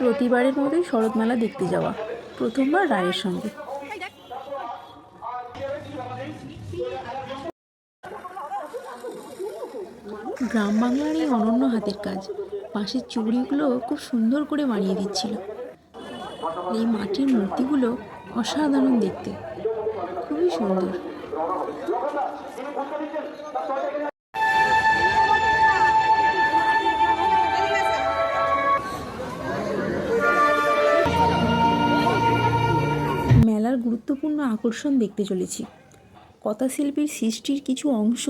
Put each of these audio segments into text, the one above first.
প্রতিবারের মতোই শরৎমেলা দেখতে যাওয়া। প্রথমবার রায়ের সঙ্গে। গ্রাম বাংলার এই অনন্য হাতের কাজ। বাঁশের চুড়িগুলো খুব সুন্দর করে বানিয়ে দিচ্ছিল। এই মাটির মূর্তিগুলো অসাধারণ দেখতে। খুবই সুন্দর। আকর্ষণ দেখতে চলেছি। কথাশিল্পীর সৃষ্টির কিছু অংশ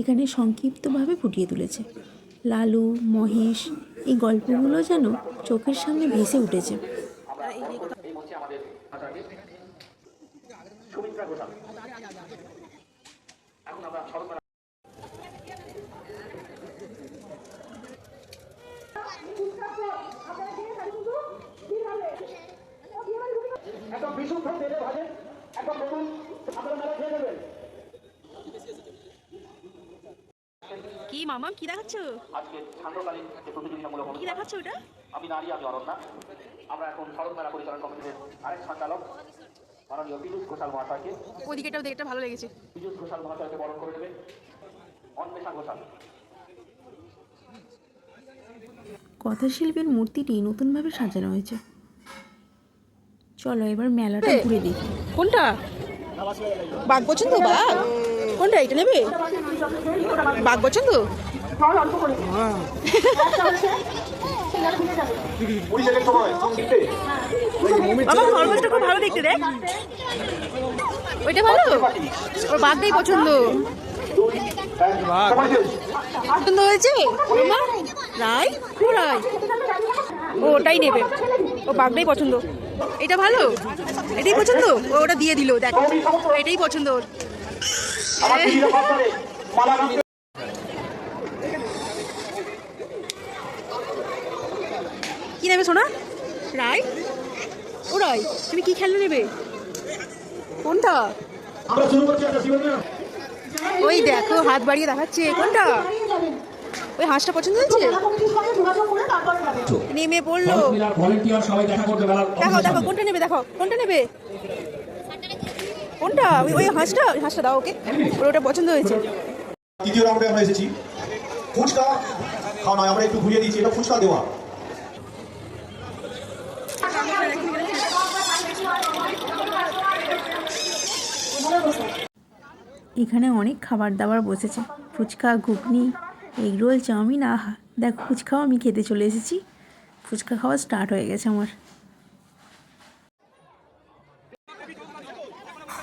এখানে সংক্ষিপ্তভাবে ফুটিয়ে তুলেছে। লালু, মহেশ, এই গল্পগুলো যেন চোখের সামনে ভেসে উঠেছে। বিশুদ্ধ তেলে ভাজেন একদম বলুন আপনারা মেলা খেয়ে নেবেন। কি মামা কি দেখাচ্ছ? আজকে সান্ধ্যকালীন যে প্রতিযোগিতামূলক কি দেখাচ্ছ ওটা? আমি নারী আমি অরণ্যা। আমরা এখন শরৎ মেলা পরিচালন কমিটির আরেক সঞ্চালক মাননীয় পীযুষ ঘোষাল মহাশয়কে। ওদিকেটাও দেখতে ভালো লেগেছে। পীযুষ ঘোষাল মহাশয়কে বরণ করে নেবেন অন্বেষা ঘোষাল। কথাশিল্পের মূর্তিটি নতুনভাবে সাজানো হয়েছে। চলো এবার মেলাটা ঘুরে দেখি। কোনটা? বাঘ পছন্দ বাঘ? কোনটা এটা নেবে? বাঘ পছন্দ আমার খরগোশটা খুব ভালো দেখতে দেখ। ওইটা ভালো? ওর বাঘটাই পছন্দ। পছন্দ হয়েছে? ও ওটাই নেবে। ও বাঘটাই পছন্দ। এটা ভালো? এটাই পছন্দ? ও ওটা দিয়ে দিল দেখ। এটাই পছন্দ ওর। গাঁথতে। কি নেবে সোনা? রায়? ও রায় তুমি কি খেলনা নেবে? কোনটা? ওই দেখো হাত বাড়িয়ে দেখাচ্ছে কোনটা? ওই হাঁসটা পছন্দ হয়েছে? নেমে পড়ল। দেখা দেখো দেখো কোনটা নেবে দেখো কোনটা নেবে? কোনটা? ওই ওই হাঁসটা ওই হাঁসটা দাও ওকে। ওর ওটা পছন্দ হয়েছে। দ্বিতীয় রাউন্ডে আমরা এসেছি। ফুচকা খাওয়া নয় আমরা একটু ঘুরিয়ে দিয়েছি এটা ফুচকা দেওয়া। এখানে অনেক খাবার দাবার বসেছে। ফুচকা ঘুগনি এগরোল চাউমিন, আহা, দেখো, ফুচকাও আমি খেতে চলে এসেছি। ফুচকা খাওয়া স্টার্ট হয়ে গেছে আমার।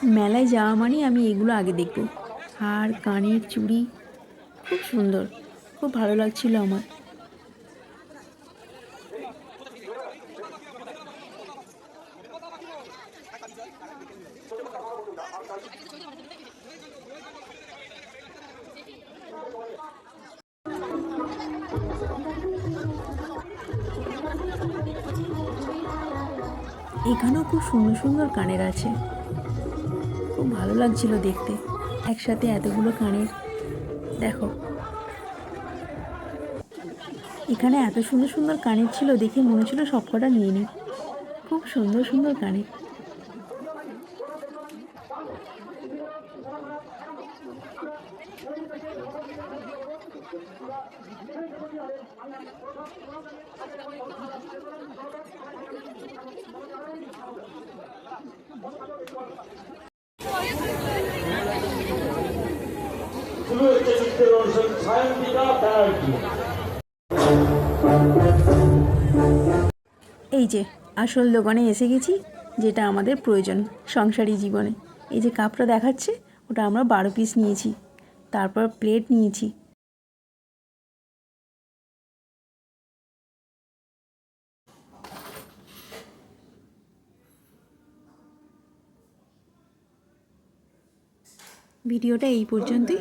মেলায় যাওয়া মানে আমি এগুলো আগে দেখব। আর কানের চুড়ি, খুব সুন্দর, খুব ভালো লাগছিল আমার। এখানেও খুব সুন্দর সুন্দর কানের আছে। খুব ভালো লাগছিল দেখতে। একসাথে এতগুলো কানের, দেখো। এখানে এত সুন্দর সুন্দর কানের ছিল দেখে মনে হচ্ছিল সবকটা নিয়ে নিই। খুব সুন্দর সুন্দর কানের। এই যে, আসল দোকানে এসে গেছি, যেটা আমাদের প্রয়োজন সংসারী জীবনে। এই যে কাপটা দেখাচ্ছে, ওটা আমরা বারো পিস নিয়েছি। তারপর প্লেট নিয়েছি। ভিডিওটা এই পর্যন্তই।